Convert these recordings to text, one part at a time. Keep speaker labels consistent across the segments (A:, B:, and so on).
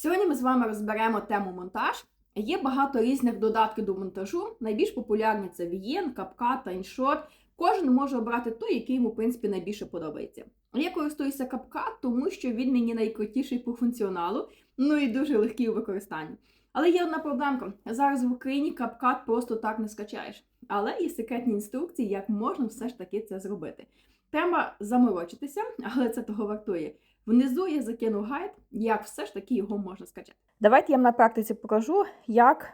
A: Сьогодні ми з вами розберемо тему монтаж. Є багато різних додатків до монтажу. Найбільш популярні це VN, CapCut та InShot. Кожен може обрати той, який йому, в принципі, найбільше подобається. Я користуюся CapCut, тому що він мені найкрутіший по функціоналу, ну і дуже легкий у використанні. Але є одна проблемка. Зараз в Україні CapCut просто так не скачаєш. Але є секретні інструкції, як можна все ж таки це зробити. Треба заморочитися, але це того вартує. Внизу я закину гайд, як все ж таки його можна скачати. Давайте я вам на практиці покажу, як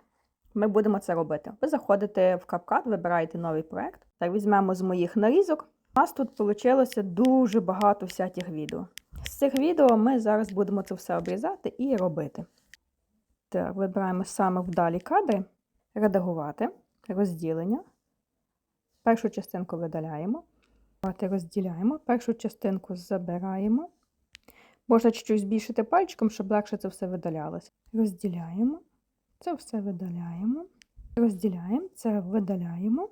A: ми будемо це робити. Ви заходите в CapCut, вибираєте новий проект. Так, візьмемо з моїх нарізок. У нас тут вийшло дуже багато всяких відео. З цих відео ми зараз будемо це все обрізати і робити. Так, вибираємо саме вдалі кадри, редагувати, розділення. Першу частинку видаляємо. Розділяємо. Першу частинку забираємо. Можна чуть-чуть збільшити пальчиком, щоб легше це все видалялося. Розділяємо. Це все видаляємо. Розділяємо, це видаляємо.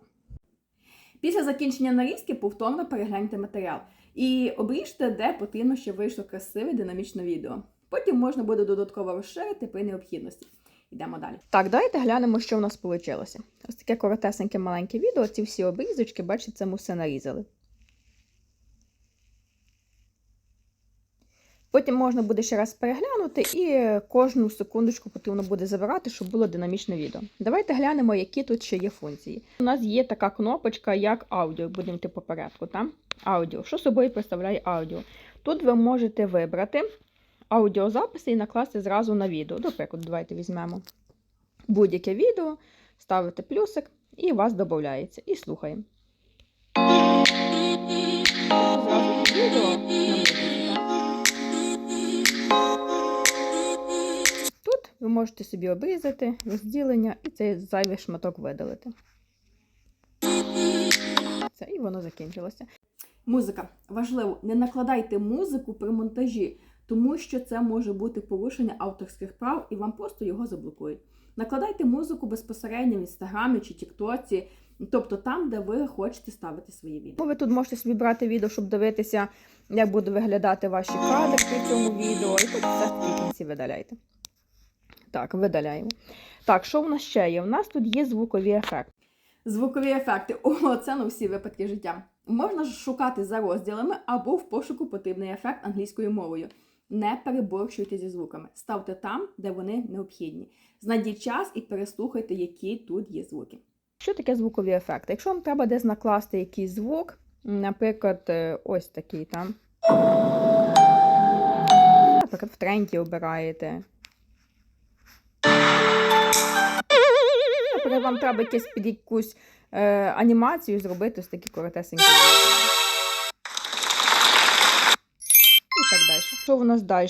A: Після закінчення нарізки повторно перегляньте матеріал і обріжте, де потрібно, щоб вийшло красиве динамічне відео. Потім можна буде додатково розширити при необхідності. Йдемо далі. Так, давайте глянемо, що в нас вийшло. Ось таке коротесеньке маленьке відео. Ці всі обрізочки, бачите, це ми все нарізали. Потім можна буде ще раз переглянути, і кожну секундочку потрібно буде забирати, щоб було динамічне відео. Давайте глянемо, які тут ще є функції. У нас є така кнопочка, як аудіо, будемо йти по порядку. Аудіо. Що собою представляє аудіо? Тут ви можете вибрати аудіозаписи і накласти зразу на відео. До давайте візьмемо будь-яке відео, ставите плюсик, і у вас додається. І слухаємо. Зразу ви можете собі обрізати розділення і цей зайвий шматок видалити. Все, і воно закінчилося. Музика. Важливо, не накладайте музику при монтажі, тому що це може бути порушення авторських прав і вам просто його заблокують. Накладайте музику безпосередньо в інстаграмі чи Тіктоці, тобто там, де ви хочете ставити свої відео. Ви тут можете собі брати відео, щоб дивитися, як буде виглядати ваші кадри при цьому відео, і потім все в кінці видаляйте. Так, видаляємо. Так, що в нас ще є? У нас тут є звукові ефекти. Звукові ефекти. О, це на всі випадки життя. Можна ж шукати за розділами або в пошуку потрібний ефект англійською мовою. Не переборщуйте зі звуками. Ставте там, де вони необхідні. Знайдіть час і переслухайте, які тут є звуки. Що таке звукові ефекти? Якщо вам треба десь накласти якийсь звук, наприклад, е, ось такий там. Наприклад, в тренді обираєте. Вам треба якесь під якусь е, анімацію зробити ось такі коротесенькі. І так далі. Що в нас далі?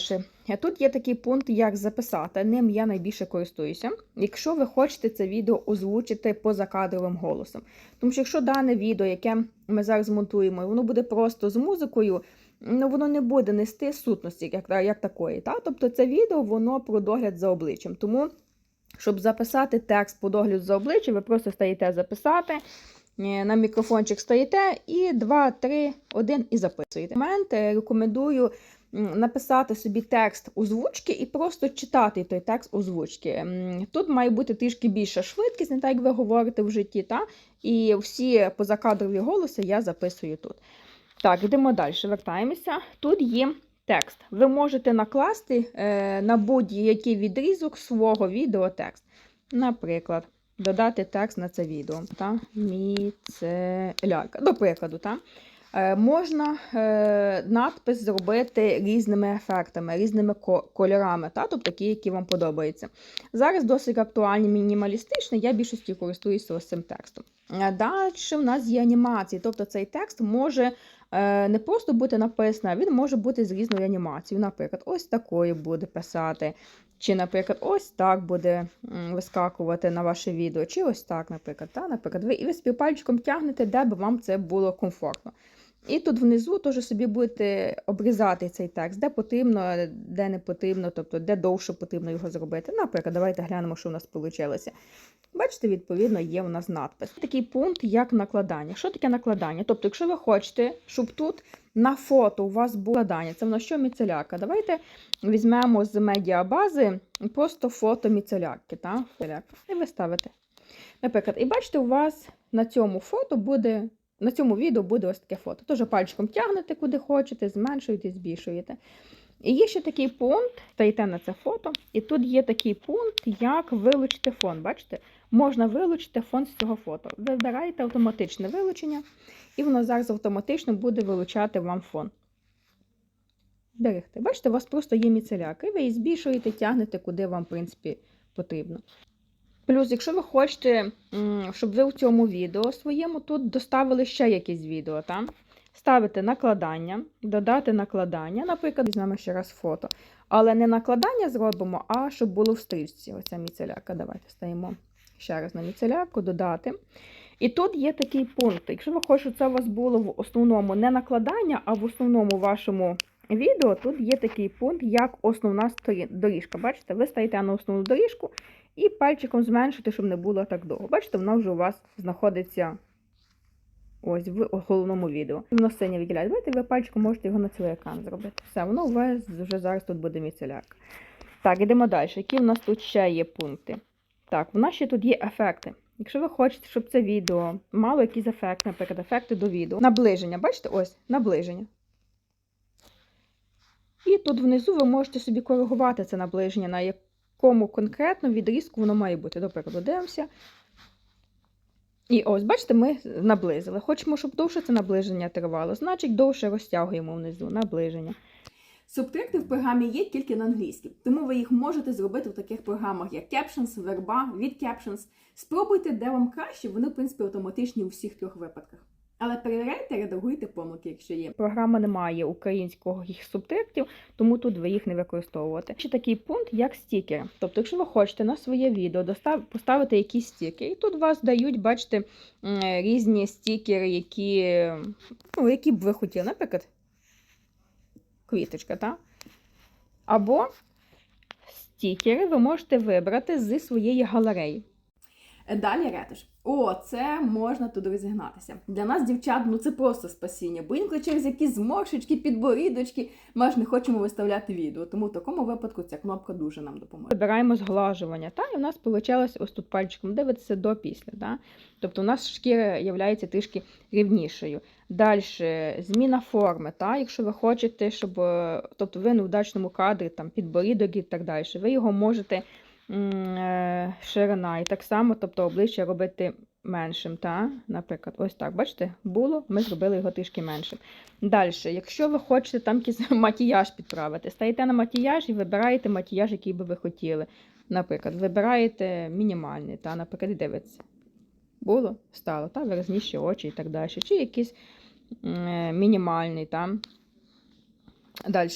A: Е, Тут є такий пункт, як записати. Ним я найбільше користуюся. Якщо ви хочете це відео озвучити позакадровим голосом. Тому що якщо дане відео, яке ми зараз монтуємо, воно буде просто з музикою, ну воно не буде нести сутності, як, як такої. Та? Тобто це відео воно про догляд за обличчям. Тому, щоб записати текст по догляду за обличчям, ви просто стаєте записати. е, На мікрофончик стоїте і 2, 3, 1 і записуєте. Момент е, рекомендую написати собі текст озвучки і просто читати той текст озвучки. Тут має бути трішки більша швидкість, не так як ви говорите в житті. Та? І всі позакадрові голоси я записую тут. Так, йдемо далі. Вертаємося. Тут є текст. Ви можете накласти е, на будь-який відрізок свого відео текст. Наприклад, додати текст на це відео. Та? Міцелярка. До прикладу, та? Е, можна е, надпис зробити різними ефектами, різними ко- кольорами, та? тобто такі, які вам подобаються. Зараз досить актуальні мінімалістичні, я більшості користуюся ось цим текстом. Далі в нас є анімації, тобто цей текст може не просто бути написана, він може бути з різною анімацією. Наприклад, ось такою буде писати. Чи, наприклад, ось так буде вискакувати на ваше відео, чи ось так, наприклад. Та? наприклад ви, і ви співпальчиком тягнете, де би вам це було комфортно.
B: І тут внизу теж собі будете обрізати цей текст, де потрібно, де не потрібно, тобто де довше потрібно його зробити. Наприклад, давайте глянемо, що у нас вийшло. Бачите, відповідно, є у нас надпис. Такий пункт, як накладання. Що таке накладання? Тобто, якщо ви хочете, щоб тут на фото у вас було накладання, це в нас що міцелярка. Давайте візьмемо з медіабази просто фото міцелярки. Та? І ви ставите. Наприклад, і бачите, у вас на цьому фото буде, на цьому відео буде ось таке фото. Тож пальчиком тягнете куди хочете, зменшуєте, збільшуєте. І є ще такий пункт, стаєте на це фото, і тут є такий пункт, як вилучити фон. Бачите? Можна вилучити фон з цього фото. Ви вибираєте автоматичне вилучення, і воно зараз автоматично буде вилучати вам фон. Берегти. Бачите, у вас просто є міцелярка, і ви її збільшуєте, тягнете, куди вам, в принципі, потрібно. Плюс, якщо ви хочете, щоб ви в цьому відео своєму тут доставили ще якесь відео, там, ставите накладання, додати накладання, наприклад, візьмемо ще раз фото. Але не накладання зробимо, а щоб було в стрічці. Оця міцелярка. Давайте стаємо ще раз на міцелярку, додати. І тут є такий пункт. Якщо ви хочете, щоб це у вас було в основному не накладання, а в основному вашому відео, тут є такий пункт, як основна доріжка. Бачите, ви стаєте на основну доріжку і пальчиком зменшити, щоб не було так довго. Бачите, воно вже у вас знаходиться ось в головному відео. Воно синє виділяє. Давайте ви пальчиком можете його на цілий екран зробити. Все, воно у вас вже зараз тут буде міцелярка. Так, йдемо далі. Які в нас тут ще є пункти? Так, в нас ще тут є ефекти. Якщо ви хочете, щоб це відео мало якийсь ефект, наприклад, ефекти до відео. Наближення, бачите, ось, наближення. І тут внизу ви можете собі коригувати це наближення, на якому конкретно відрізку воно має бути. До прикладу, дивимося. І ось, бачите, ми наблизили. Хочемо, щоб довше це наближення тривало, значить довше розтягуємо внизу наближення.
A: Субтитри в програмі є тільки на англійській, тому ви їх можете зробити в таких програмах, як Captions, Verba, від. Спробуйте, де вам краще, вони, в принципі, автоматичні у всіх трьох випадках. Але перевіряйте, редагуйте помилки, якщо є.
B: Програма не має українського їх субтитрів, тому тут ви їх не використовувати. Ще такий пункт, як стікери. Тобто, якщо ви хочете на своє відео достав, поставити якісь стікери, і тут вас дають, бачите, різні стікери, які, ну, які б ви хотіли, наприклад, квіточка, так? Або стікери ви можете вибрати зі своєї галереї.
A: Далі ретиш. О, це можна туди розігнатися. Для нас, дівчат, ну це просто спасіння, бо інколи через якісь зморшечки, підборідочки, ми ж не хочемо виставляти відео. Тому в такому випадку ця кнопка дуже нам допоможе.
B: Вибираємо зглажування, та, і у нас вийшло ось тут пальчиком дивитися до після. Та? Тобто у нас шкіра є трішки рівнішою. Далі зміна форми. Та? Якщо ви хочете, щоб е, тобто ви на вдачному кадрі там, підборідок і так далі, ви його можете ширина. І так само тобто, обличчя робити меншим. Та? Наприклад, ось так. Бачите, було, ми зробили його трішки меншим. Далі, якщо ви хочете там макіяж підправити, стаєте на макіяж і вибираєте макіяж, який би ви хотіли. Наприклад, вибираєте мінімальний, та, наприклад, дивиться. Було, стало, та, виразніші очі і так далі. Чи якийсь м, мінімальний там. Далі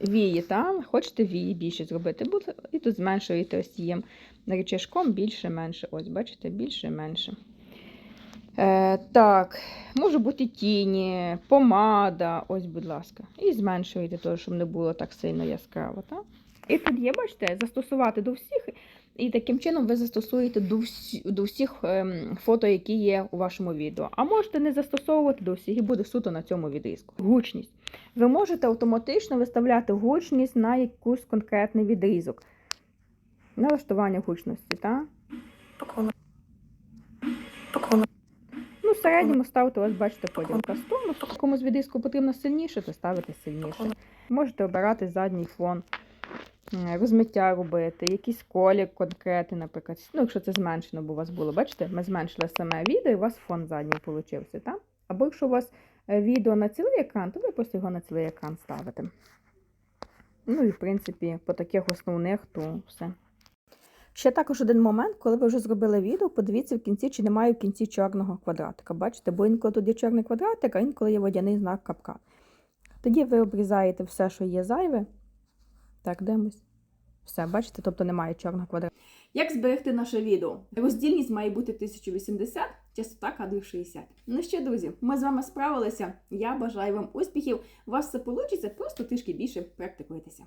B: вії, та, хочете вії більше зробити, і тут зменшуєте ось їм речашком більше, менше. Ось, бачите, більше, менше. Е, так, може бути тіні, помада, ось, будь ласка. І зменшуєте щоб не було так сильно яскраво. Та? І тут є, бачите, застосувати до всіх. І таким чином ви застосуєте до, всі, до всіх ем, фото, які є у вашому відео. А можете не застосовувати до всіх і буде суто на цьому відрізку. Гучність. Ви можете автоматично виставляти гучність на якийсь конкретний відрізок. Налаштування гучності, так? Ну, в середньому ставте, ось бачите, поділка 100. Ну, комусь відрізку потрібно сильніше, то ставите сильніше. Можете обирати задній фон, розмиття робити, якийсь колір конкретний, наприклад. Ну, якщо це зменшено, бо у вас було, бачите, ми зменшили саме відео, і у вас фон задній получився, так? Або якщо у вас е, відео на цілий екран, то ви просто його на цілий екран ставите. Ну і в принципі, по таких основних, то все. Ще також один момент, коли ви вже зробили відео, подивіться в кінці, чи немає в кінці чорного квадратика. Бачите, бо інколи тут є чорний квадратик, а інколи є водяний знак капка. Тоді ви обрізаєте все, що є зайве. Так, дивимось. Все, бачите, тобто немає чорного квадратика.
A: Як зберегти наше відео? Роздільність має бути 1080, частота кадрів 60. Ну що, друзі, ми з вами справилися. Я бажаю вам успіхів. У вас все вийде, просто трішки більше практикуйтеся.